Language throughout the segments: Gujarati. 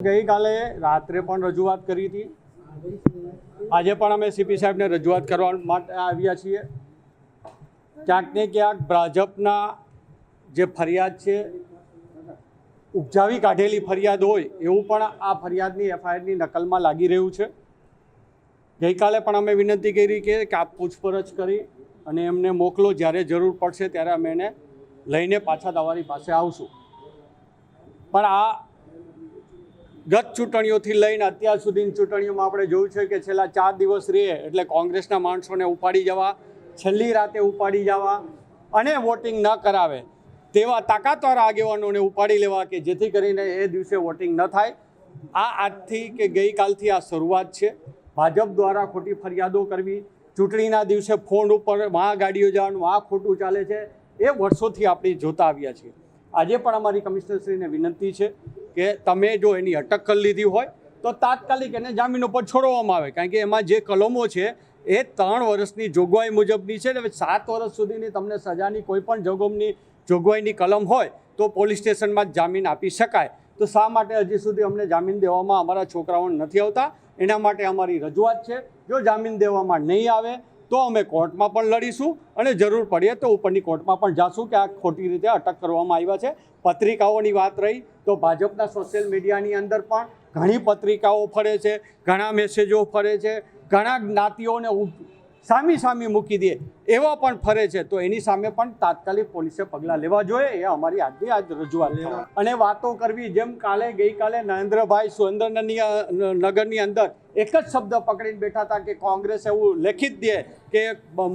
ગઈકાલે રાત્રે પણ રજૂઆત કરી હતી. આજે પણ અમે સીપી સાહેબને રજૂઆત કરવા માટે આવ્યા છીએ. ક્યાંક ને ક્યાંક ભાજપના જે ફરિયાદ છે, ઉપજાવી કાઢેલી ફરિયાદ હોય, એવું પણ આ ફરિયાદની એફઆઈઆરની નકલમાં લાગી રહ્યું છે. ગઈકાલે પણ અમે વિનંતી કરી કે આપ પૂછપરછ કરી અને એમને મોકલો જ્યારે જરૂર પડશે ત્યારે અમે એને લઈને પાછા તમારી પાસે આવશું. પણ આ ગત ચૂંટણીઓથી લઈને અત્યાર સુધીની ચૂંટણીઓમાં આપણે જોયું છે કે છેલ્લા ચાર દિવસ રહે એટલે કોંગ્રેસના માણસોને ઉપાડી જવા, છેલ્લી રાતે ઉપાડી જવા અને વોટિંગ ન કરાવે તેવા તાકાતવાર આગેવાનોને ઉપાડી લેવા કે જેથી કરીને એ દિવસે વોટિંગ ન થાય. આ આજથી કે ગઈકાલથી આ શરૂઆત છે. ભાજપ દ્વારા ખોટી ફરિયાદો કરવી, ચૂંટણીના દિવસે ફોન ઉપર વાં ગાડીઓ જવાનું આ ખોટું ચાલે છે, એ વર્ષોથી આપણે જોતા આવ્યા છીએ. આજે પણ અમારી કમિશનરશ્રીને વિનંતી છે કે તમે જો એની અટક કરી લીધી હોય, તો તાત્કાલિક એને જામીન ઉપર છોડવામાં આવે. કારણ કે એમાં જે કલમો છે, એ ત્રણ વર્ષની જોગવાઈ મુજબની છે ને સાત વર્ષ સુધીની તમને સજાની કોઈ પણ જોગમની, જોગવાઈની કલમ હોય, તો પોલીસ સ્ટેશનમાં જ જામીન આપી શકાય. તો શા માટે હજી સુધી અમને જામીન દેવામાં અમારા છોકરાઓને નથી આવતા? એના માટે અમારી રજૂઆત છે. જો જામીન દેવામાં નહીં આવે તો અમે કોર્ટમાં પણ લડીશું અને જરૂર પડીએ તો ઉપરની કોર્ટમાં પણ જાશું કે આ ખોટી રીતે અટક કરવામાં આવ્યા છે. પત્રિકાઓની વાત રહી તો ભાજપના સોશિયલ મીડિયાની અંદર પણ ઘણી પત્રિકાઓ ફરે છે, ઘણા મેસેજો ફરે છે, ઘણા જ્ઞાતિઓને સામી સામી મૂકી દે એવા પણ ફરે છે તો એની સામે પણ તાત્કાલિક પોલીસે પગલાં લેવા જોઈએ એ અમારી આજની આજ રજૂઆત લેવા. અને વાતો કરવી જેમ કાલે ગઈકાલે નરેન્દ્રભાઈ સુરેન્દ્રનગરની નગરની અંદર એક જ શબ્દ પકડીને બેઠા હતા કે કોંગ્રેસ એવું લેખિત દે કે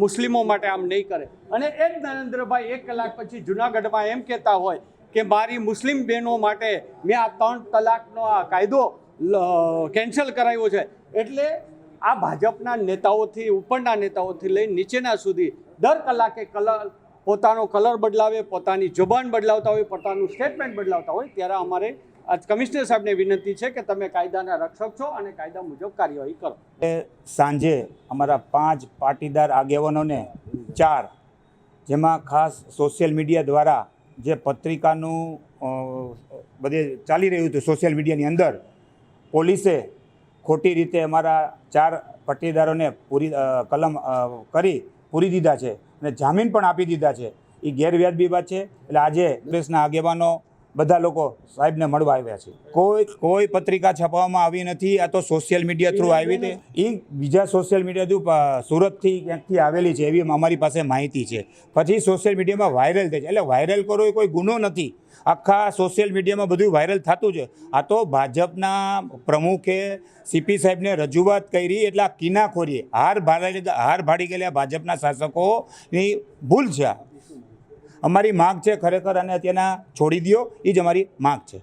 મુસ્લિમો માટે આમ નહીં કરે. અને એ જ નરેન્દ્રભાઈ એક કલાક પછી જુનાગઢમાં એમ કહેતા હોય કે મારી મુસ્લિમ બહેનો માટે મેં આ ત્રણ તલાકનો આ કાયદો કેન્સલ કરાવ્યો છે. એટલે આ ભાજપના નેતાઓથી, ઉપરના નેતાઓથી લઈ નીચેના સુધી દર કલાકે કલર, પોતાનો કલર બદલાવે, પોતાની જુબાન બદલાવતા હોય, પોતાનું સ્ટેટમેન્ટ બદલાવતા હોય, ત્યારે અમારે કમિશનર સાહેબને વિનંતી છે કે તમે કાયદાના રક્ષક છો અને કાયદા મુજબ કાર્યવાહી કરો. એ સાંજે અમારા પાંચ પાટીદાર આગેવાનોને ચાર, જેમાં ખાસ સોશિયલ મીડિયા દ્વારા જે પત્રિકાનું બધે ચાલી રહ્યું હતું સોશિયલ મીડિયાની અંદર, પોલીસે ખોટી રીતે અમારા ચાર પટ્ટીદારોને પૂરી કલમ કરી પૂરી દીધા છે અને જામીન પણ આપી દીધા છે. એ ગેરવ્યાજબી વાત છે. એટલે આજે કોંગ્રેસના આગેવાનો બધા લોકો સાહેબને મળવા આવ્યા છે. કોઈ કોઈ પત્રિકા છપાવવામાં આવી નથી આ તો સોશિયલ મીડિયા થ્રુ આવી હતી એ બીજા સોશિયલ મીડિયા થ્રુ સુરતથી ક્યાંકથી આવેલી છે એવી અમારી પાસે માહિતી છે. પછી સોશિયલ મીડિયામાં વાયરલ થાય છે. એટલે વાયરલ કરવો એ કોઈ ગુનો નથી. આખા સોશિયલ મીડિયામાં બધું વાયરલ થતું છે આ તો ભાજપના પ્રમુખે સીપી સાહેબને રજૂઆત કરી એટલે આ કિનાખોરી હાર ભાડી હાર ભાડી ગયેલા ભાજપના શાસકોની ભૂલ છે અમારી માગ છે ખરેખર અને તેના છોડી દ્યો એ જ અમારી માગ છે.